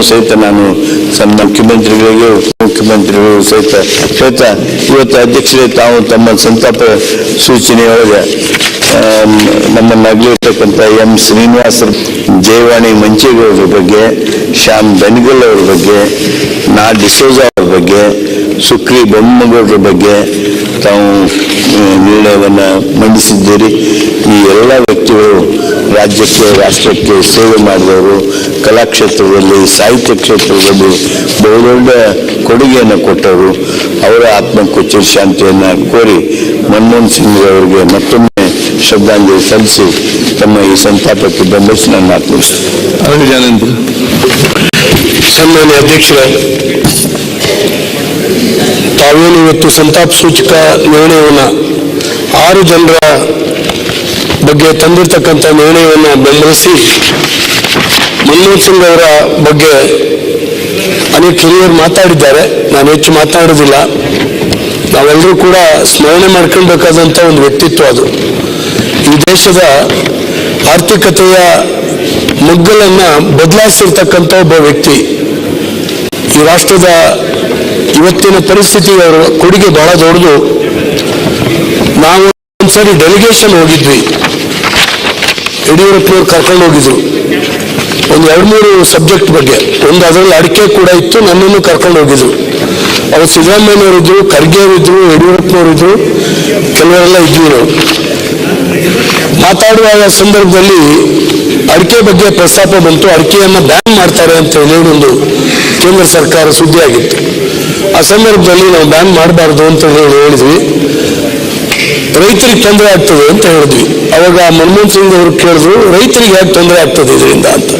ವಿಚಾರವನ್ನು ಸಹಿತ ನಾನು ಸಣ್ಣ ಮುಖ್ಯಮಂತ್ರಿಗಳಿಗೆ ಮುಖ್ಯಮಂತ್ರಿಗಳು ಸಹಿತ ಸಹಿತ ಇವತ್ತು ಅಧ್ಯಕ್ಷರೇ ತಾವು ತಮ್ಮ ಸಂತಾಪ ಸೂಚನೆಯೊಳಗೆ ಆ, ನಮ್ಮನ್ನು ಅಗಲಿರ್ತಕ್ಕಂಥ ಎಂ ಶ್ರೀನಿವಾಸ ಜಯವಾಣಿ ಮಂಚೇಗೌಡರ ಬಗ್ಗೆ ಶ್ಯಾಮ್ ಬೆನಗಲ್ ಅವ್ರ ಬಗ್ಗೆ ನಾ ಡಿಸೋಜಾ ಅವ್ರ ಬಗ್ಗೆ ಸುಕ್ರಿ ಬೊಮ್ಮಗೌಡರ ಬಗ್ಗೆ ತಾವು ನಿರ್ಣಯವನ್ನು ಮಂಡಿಸಿದ್ದೀರಿ. ಈ ಎಲ್ಲ ವ್ಯಕ್ತಿಗಳು ರಾಜ್ಯಕ್ಕೆ, ರಾಷ್ಟ್ರಕ್ಕೆ ಸೇವೆ ಮಾಡಿದವರು ಕಲಾಕ್ಷೇತ್ರದಲ್ಲಿ ಸಾಹಿತ್ಯ ಕ್ಷೇತ್ರದಲ್ಲಿ ಬಹುದೊಡ್ಡ ಕೊಡುಗೆಯನ್ನು ಕೊಟ್ಟವರು. ಅವರ ಆತ್ಮಕ್ಕೂ ಚಿರಶಾಂತಿಯನ್ನು ಕೋರಿ ಮನಮೋಹನ್ ಸಿಂಗ್ ಅವರಿಗೆ ಮತ್ತೊಮ್ಮೆ ಶ್ರದ್ಧಾಂಜಲಿ ಸಲ್ಲಿಸಿ ತಮ್ಮ ಈ ಸಂತಾಪಕ್ಕೆ ಬೆಂಬಲಿಸಿ ನನ್ನ ಆತ್ಮ ಸನ್ಮಾನ್ಯ ಅಧ್ಯಕ್ಷರೇ ತಾವೇನು ಇವತ್ತು ಸಂತಾಪ ಸೂಚಕ ನಿರ್ಣಯವನ್ನು ಆರು ಜನರ ಬಗ್ಗೆ ತಂದಿರತಕ್ಕಂಥ ನಿರ್ಣಯವನ್ನು ಬೆಂಬಲಿಸಿ ಮನಮೋಹನ್ ಸಿಂಗ್ ಅವರ ಬಗ್ಗೆ ಅನೇಕ ಹಿರಿಯರು ಮಾತಾಡಿದ್ದಾರೆ. ನಾನು ಹೆಚ್ಚು ಮಾತಾಡೋದಿಲ್ಲ ನಾವೆಲ್ಲರೂ ಕೂಡ ಸ್ಮರಣೆ ಮಾಡ್ಕೊಳ್ಬೇಕಾದಂಥ ಒಂದು ವ್ಯಕ್ತಿತ್ವ ಅದು. ಈ ದೇಶದ ಆರ್ಥಿಕತೆಯ ಮುಗ್ಗಲನ್ನು ಬದಲಾಯಿಸಿರ್ತಕ್ಕಂಥ ಒಬ್ಬ ವ್ಯಕ್ತಿ ಈ ರಾಷ್ಟ್ರದ ಇವತ್ತಿನ ಪರಿಸ್ಥಿತಿ ಅವರ ಕೊಡುಗೆ ಬಹಳ ದೊಡ್ಡದು. ನಾವು ಒಂದ್ಸರಿ ಡೆಲಿಗೇಷನ್ ಹೋಗಿದ್ವಿ. ಯಡಿಯೂರಪ್ಪನವ್ರು ಕರ್ಕೊಂಡು ಹೋಗಿದ್ರು. ಒಂದು ಎರಡು ಮೂರು ಸಬ್ಜೆಕ್ಟ್ ಬಗ್ಗೆ. ಒಂದು ಅದರಲ್ಲಿ ಅಡಿಕೆ ಕೂಡ ಇತ್ತು, ನನ್ನನ್ನು ಕರ್ಕೊಂಡು ಹೋಗಿದ್ರು. ಅವ್ರು ಸಿದ್ದರಾಮಯ್ಯನವರಿದ್ರು ಖರ್ಗೆ ಅವರಿದ್ರು ಯಡಿಯೂರಪ್ಪನವರಿದ್ರು ಕೆಲವರೆಲ್ಲ ಇದ್ವಿ ನಾವು. ಮಾತಾಡುವ ಸಂದರ್ಭದಲ್ಲಿ ಅಡಿಕೆ ಬಗ್ಗೆ ಪ್ರಸ್ತಾಪ ಬಂತು. ಅಡಿಕೆಯನ್ನು ಬ್ಯಾನ್ ಮಾಡ್ತಾರೆ ಅಂತ ಹೇಳಿ ಒಂದು ಕೇಂದ್ರ ಸರ್ಕಾರ ಸುದ್ದಿ ಆಗಿತ್ತು ಆ ಸಂದರ್ಭದಲ್ಲಿ ನಾವು ಬ್ಯಾನ್ ಮಾಡಬಾರ್ದು ಅಂತ ಹೇಳಿ ಹೇಳಿದ್ವಿ. ರೈತರಿಗೆ ತೊಂದರೆ ಆಗ್ತದೆ ಅಂತ ಹೇಳಿದ್ವಿ. ಅವಾಗ ಮನಮೋಹನ್ ಸಿಂಗ್ ಅವರು ಕೇಳಿದ್ರು, ರೈತರಿಗೆ ಯಾಕೆ ತೊಂದರೆ ಆಗ್ತದೆ ಇದರಿಂದ? ಅಂತ.